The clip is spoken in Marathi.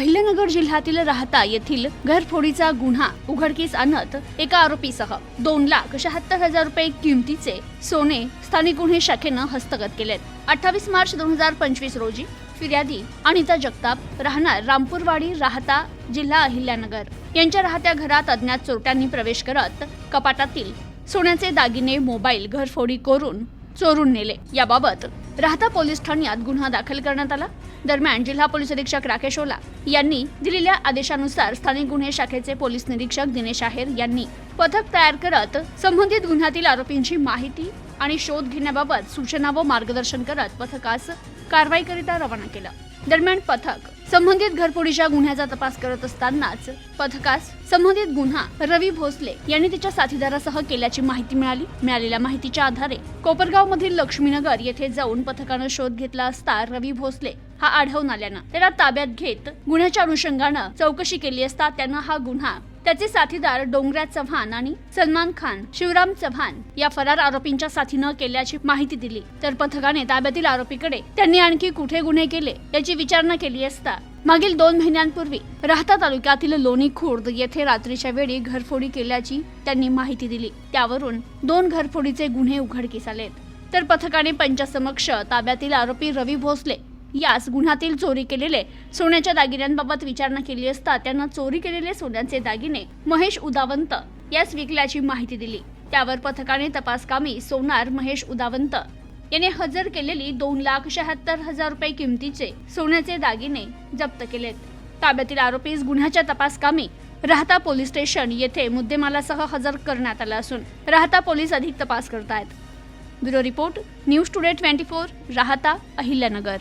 अहिल्यानगर जिल्ह्यातील राहता येथील घरफोडीचा गुन्हा उघडकीस आणत एका आरोपीसह दोन लाख शहात्तर हजार रुपये किमतीचे सोने स्थानिक गुन्हे शाखेनं हस्तगत केलेत. अठ्ठावीस मार्च दोन हजार पंचवीस रोजी फिर्यादी अनिता जगताप राहणार रामपूरवाडी राहता जिल्हा अहिल्यानगर. यांच्या राहत्या घरात अज्ञात चोरट्यांनी प्रवेश करत कपाटातील सोन्याचे दागिने मोबाईल घरफोडी करून चोरून नेले. याबाबत राहता पोलीस ठाण्यात गुन्हा दाखल करण्यात आला. दरम्यान जिल्हा पोलीस अधीक्षक राकेश ओला यांनी दिलेल्या आदेशानुसार स्थानिक गुन्हे शाखेचे पोलीस निरीक्षक दिनेश आहेर यांनी पथक तयार करत संबंधित गुन्ह्यातील आरोपींची माहिती आणि शोध घेण्याबाबत सूचना व मार्गदर्शन करत पथकास कारवाईकरिता रवाना केलं. दरम्यान पथक संबंधित घरफोडीच्या गुन्ह्याचा तपास करत असतानाच पथकास संबंधित गुन्हा रवी भोसले यांनी त्याच्या साथीदारासह केल्याची माहिती मिळाली. मिळालेल्या माहितीच्या आधारे कोपरगाव मधील लक्ष्मीनगर येथे जाऊन पथकानं शोध घेतला असता रवी भोसले हा आढळून आल्यानं त्याला ताब्यात घेत गुन्ह्याच्या अनुषंगानं चौकशी केली असता त्यानं हा गुन्हा त्याचे साथीदार डोंगऱ्या चव्हाण आणि सलमान खान शिवराम चव्हाण या फरार आरोपींच्या साथीनं केल्याची माहिती दिली. तर पथकाने ताब्यातील आरोपीकडे त्यांनी आणखी कुठे गुन्हे केले याची विचारणा केली असता मागील दोन महिन्यांपूर्वी राहता तालुक्यातील लोणी खुर्द येथे रात्रीच्या वेळी घरफोडी केल्याची त्यांनी माहिती दिली. त्यावरून दोन घरफोडीचे गुन्हे उघडकीस आलेत. तर पथकाने पंचासमक्ष ताब्यातील आरोपी रवी भोसले यास गुन्ह्यातील चोरी केलेले सोन्याच्या दागिन्यांबाबत विचारणा केली असता त्यांना चोरी केलेले सोन्याचे दागिने महेश उदावंत यास विकल्याची माहिती दिली. त्यावर पथकाने तपासकामी सोनार महेश उदावंत याने हजर केलेली दोन लाख शहात्तर हजार रुपये किमतीचे सोन्याचे दागिने जप्त केलेत. ताब्यातील आरोपीस गुन्ह्याच्या तपासकामी राहता पोलीस स्टेशन येथे मुद्देमालासह हजर करण्यात आलं असून राहता पोलीस अधिक तपास करतायत. Bureau report News Today twenty four Rahata Ahilyanagar.